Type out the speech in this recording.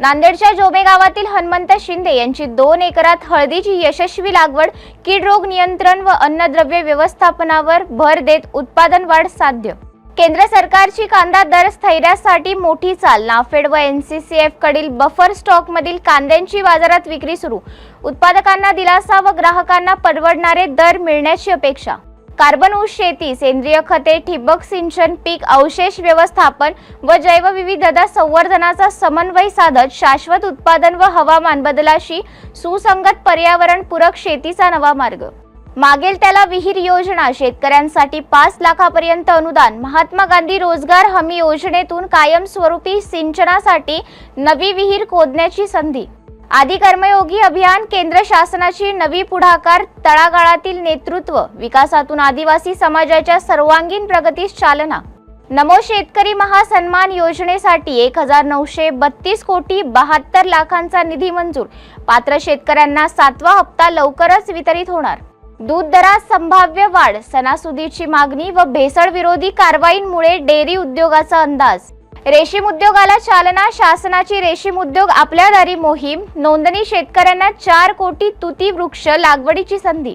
नांदेडच्या जोमे गावातील हनुमंत शिंदे यांची दोन एकरात हळदीची यशस्वी लागवड कीड रोग नियंत्रण व अन्नद्रव्य व्यवस्थापनावर भर देत उत्पादन वाढ साध्य. केंद्र सरकारची कांदा दर स्थैर्यासाठी मोठी चाल नाफेड व एनसीसीएफ कडील बफर स्टॉक मधील कांद्यांची बाजारात विक्री सुरू. उत्पादकांना दिलासा व ग्राहकांना परवडणारे दर मिळण्याची अपेक्षा. कार्बन ऊस शेती सेंद्रिय खते ठिबक सिंचन पीक अवशेष व्यवस्थापन व जैवविविधता संवर्धनाचा समन्वय साधत शाश्वत उत्पादन व हवामान बदलाशी सुसंगत पर्यावरणपूरक शेतीचा नवा मार्ग. मागेल त्याला विहीर योजना शेतकऱ्यांसाठी पाच लाखापर्यंत अनुदान महात्मा गांधी रोजगार हमी योजनेतून कायमस्वरूपी सिंचनासाठी नवी विहीर खोदण्याची संधी आदी कर्मयोगी अभियान केंद्र शासनाची नवी पुढाकार तळागाळातील नेतृत्व विकासातून आदिवासी समाजाच्या सर्वांगीण प्रगतीस चालना. नमो शेतकरी महासन्मान योजनेसाठी एक हजार नऊशे बत्तीस कोटी बहात्तर लाखांचा निधी मंजूर. पात्र शेतकऱ्यांना सातवा हप्ता लवकरच वितरित होणार. दूध दरात संभाव्य वाढ सणासुदीची मागणी व भेसळ विरोधी कारवाईंमुळे डेअरी उद्योगाचा अंदाज. रेशीम उद्योगाला चालना शासनाची रेशीम उद्योग आपल्या दारी मोहीम नोंदणी शेतकऱ्यांना चार कोटी तुती वृक्ष लागवडीची संधी.